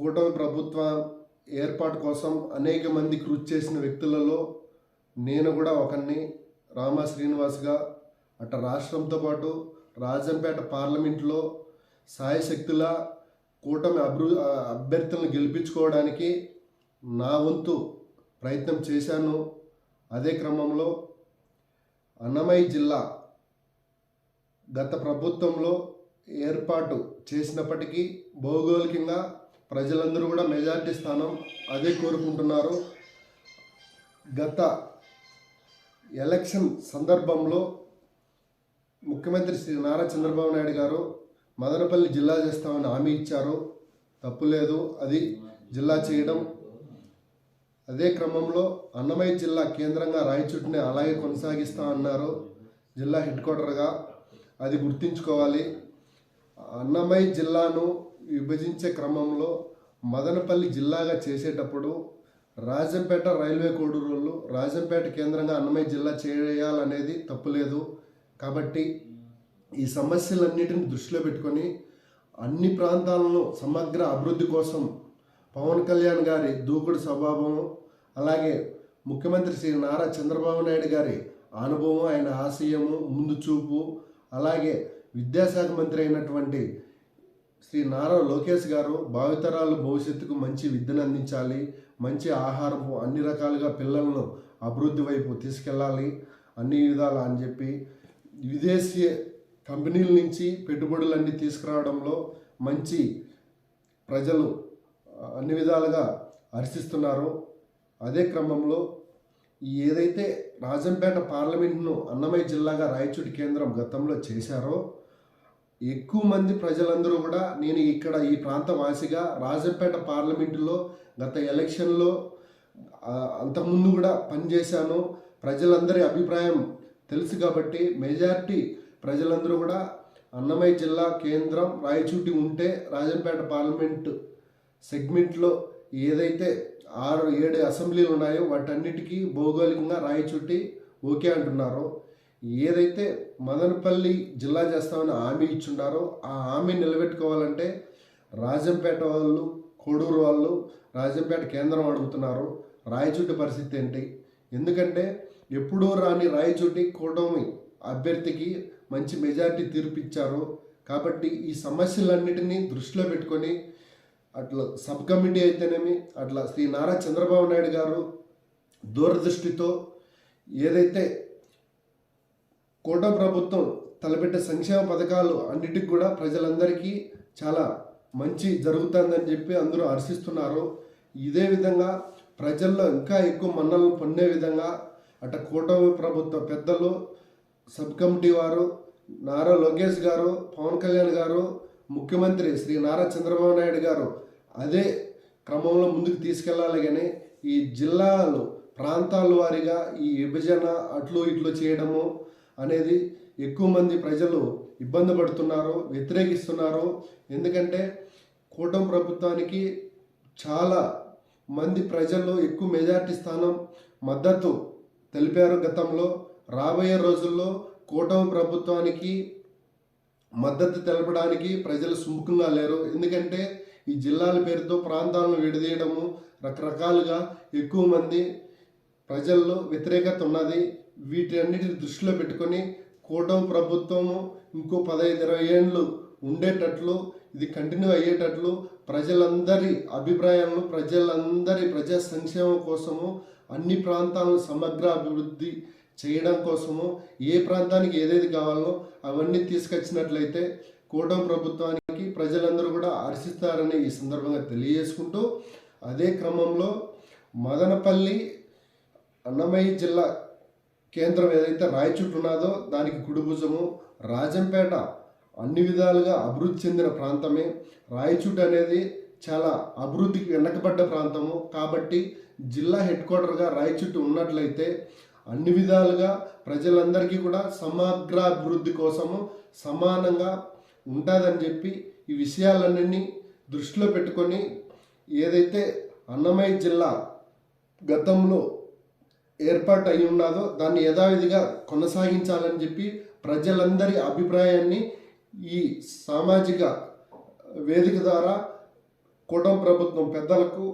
కూటమి ప్రభుత్వ ఏర్పాటు కోసం అనేక మంది కృషి చేసిన వ్యక్తులలో నేను కూడా ఒకరిని రామా శ్రీనివాస్గా. అటు రాష్ట్రంతో పాటు రాజంపేట పార్లమెంట్లో సాయశక్తుల కూటమి అభృ అభ్యర్థులను గెలిపించుకోవడానికి నా వంతు ప్రయత్నం చేశాను. అదే క్రమంలో అన్నమయ్య జిల్లా గత ప్రభుత్వంలో ఏర్పాటు చేసినప్పటికీ భౌగోళికంగా ప్రజలందరూ కూడా మెజారిటీ స్థానం అదే కోరుకుంటున్నారు. గత ఎలక్షన్ సందర్భంలో ముఖ్యమంత్రి శ్రీ నారా చంద్రబాబు నాయుడు గారు మదనపల్లి జిల్లా చేస్తామని హామీ ఇచ్చారు. తప్పులేదు అది జిల్లా చేయడం. అదే క్రమంలో అన్నమయ్య జిల్లా కేంద్రంగా రాయచుట్టుని అలాగే కొనసాగిస్తా అన్నారు జిల్లా హెడ్ క్వార్టర్గా. అది గుర్తుంచుకోవాలి. అన్నమయ్య జిల్లాను విభజించే క్రమంలో మదనపల్లి జిల్లాగా చేసేటప్పుడు రాజంపేట రైల్వే కోడూరులు రాజంపేట కేంద్రంగా అన్నమయ్య జిల్లా చేయాలనేది తప్పులేదు. కాబట్టి ఈ సమస్యలన్నిటిని దృష్టిలో పెట్టుకొని అన్ని ప్రాంతాలను సమగ్ర అభివృద్ధి కోసం పవన్ కళ్యాణ్ గారి దూకుడు స్వభావం అలాగే ముఖ్యమంత్రి శ్రీ నారా చంద్రబాబు నాయుడు గారి అనుభవం ఆయన ఆశయము ముందు చూపు అలాగే విద్యాశాఖ మంత్రి అయినటువంటి శ్రీ నారా లోకేష్ గారు భావితరాలు భవిష్యత్తుకు మంచి విద్యను అందించాలి మంచి ఆహారము అన్ని రకాలుగా పిల్లలను అభివృద్ధి వైపు తీసుకెళ్ళాలి అన్ని విధాలు అని చెప్పి విదేశీ కంపెనీల నుంచి పెట్టుబడులన్నీ తీసుకురావడంలో మంచి ప్రజలు అన్ని విధాలుగా హర్షిస్తున్నారు. అదే క్రమంలో ఏదైతే రాజంపేట పార్లమెంట్ను అన్నమయ్య జిల్లాగా రాయచూటి కేంద్రం గతంలో చేశారో ఎక్కువ మంది ప్రజలందరూ కూడా నేను ఇక్కడ ఈ ప్రాంత వాసిగా రాజంపేట పార్లమెంటులో గత ఎలక్షన్లో అంతకుముందు కూడా పనిచేశాను. ప్రజలందరి అభిప్రాయం తెలుసు కాబట్టి మెజారిటీ ప్రజలందరూ కూడా అన్నమయ్య జిల్లా కేంద్రం రాయచూటి ఉంటే రాజంపేట పార్లమెంట్ సెగ్మెంట్లో ఏదైతే ఆరు ఏడు అసెంబ్లీలు ఉన్నాయో వాటన్నిటికీ భౌగోళికంగా రాయచూటి ఓకే అంటున్నారు. ఏదైతే మదనపల్లి జిల్లా చేస్తామని హామీ ఇచ్చున్నారో ఆ హామీ నిలబెట్టుకోవాలంటే రాజంపేట వాళ్ళు కోడూరు వాళ్ళు రాజంపేట కేంద్రం అడుగుతున్నారు. రాయచూటి పరిస్థితి ఏంటి? ఎందుకంటే ఎప్పుడూ రాని రాయచూటి కూటమి అభ్యర్థికి మంచి మెజారిటీ తీర్పిచ్చారు. కాబట్టి ఈ సమస్యలన్నిటినీ దృష్టిలో పెట్టుకొని అట్లా సబ్ కమిటీ అయితేనేమి అట్లా శ్రీ నారా చంద్రబాబు నాయుడు గారు దూరదృష్టితో ఏదైతే కోట ప్రభుత్వం తలపెట్టే సంక్షేమ పథకాలు అన్నిటికి కూడా ప్రజలందరికీ చాలా మంచి జరుగుతుందని చెప్పి అందరూ హర్షిస్తున్నారు. ఇదే విధంగా ప్రజల్లో ఇంకా ఎక్కువ మన్నలను పొందే విధంగా అట కూటమి ప్రభుత్వ పెద్దలు సబ్ కమిటీ వారు నారా లోకేష్ గారు పవన్ కళ్యాణ్ గారు ముఖ్యమంత్రి శ్రీ నారా చంద్రబాబు నాయుడు గారు అదే క్రమంలో ముందుకు తీసుకెళ్ళాలి కానీ ఈ జిల్లాలు ప్రాంతాల వారీగా ఈ విభజన అట్లు ఇట్లు చేయడము అనేది ఎక్కువ మంది ప్రజలు ఇబ్బంది పడుతున్నారు వ్యతిరేకిస్తున్నారు. ఎందుకంటే కూటమి ప్రభుత్వానికి చాలా మంది ప్రజల్లో ఎక్కువ మెజార్టీ స్థానం మద్దతు తెలిపారు గతంలో. రాబోయే రోజుల్లో కూటమి ప్రభుత్వానికి మద్దతు తెలపడానికి ప్రజలు సుముఖంగా లేరు. ఎందుకంటే ఈ జిల్లాల పేరుతో ప్రాంతాలను విడదీయడము రకరకాలుగా ఎక్కువ మంది ప్రజల్లో వ్యతిరేకత ఉన్నది. వీటన్నిటిని దృష్టిలో పెట్టుకొని కూటమి ప్రభుత్వము ఇంకో పదహైదు ఇరవై ఏళ్ళు ఉండేటట్లు ఇది కంటిన్యూ అయ్యేటట్లు ప్రజలందరి అభిప్రాయాలను ప్రజలందరి ప్రజా సంక్షేమం కోసము అన్ని ప్రాంతాలను సమగ్ర అభివృద్ధి చేయడం కోసము ఏ ప్రాంతానికి ఏదేది కావాలో అవన్నీ తీసుకొచ్చినట్లయితే కూటమి ప్రభుత్వానికి ప్రజలందరూ కూడా హర్షిస్తారని ఈ సందర్భంగా తెలియజేసుకుంటూ అదే క్రమంలో మదనపల్లి అన్నమయ్య జిల్లా కేంద్రం ఏదైతే రాయచుట్టు ఉన్నదో దానికి కుడిభుజము రాజంపేట అన్ని విధాలుగా అభివృద్ధి చెందిన ప్రాంతమే. రాయచూటు అనేది చాలా అభివృద్ధికి వెనకబడ్డ ప్రాంతము. కాబట్టి జిల్లా హెడ్ క్వార్టర్గా రాయచూటు ఉన్నట్లయితే అన్ని విధాలుగా ప్రజలందరికీ కూడా సమగ్ర అభివృద్ధి కోసము సమానంగా ఉంటుందని చెప్పి ఈ విషయాలన్నీ దృష్టిలో పెట్టుకొని ఏదైతే అన్నమయ్య జిల్లా గతంలో ఏర్పాటు అయి ఉన్నదో దాన్ని యథావిధిగా కొనసాగించాలని చెప్పి ప్రజలందరి అభిప్రాయాన్ని ఈ సామాజిక వేదిక ద్వారా కూటం ప్రభుత్వం పెద్దలకు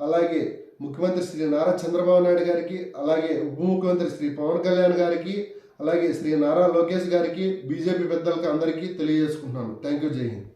అలాగే ముఖ్యమంత్రి శ్రీ నారా చంద్రబాబు నాయుడు గారికి అలాగే ఉప ముఖ్యమంత్రి శ్రీ పవన్ కళ్యాణ్ గారికి అలాగే శ్రీ నారా లోకేష్ గారికి బీజేపీ పెద్దలకు అందరికీ తెలియజేసుకుంటున్నాను. థ్యాంక్ యూ జై హింద్.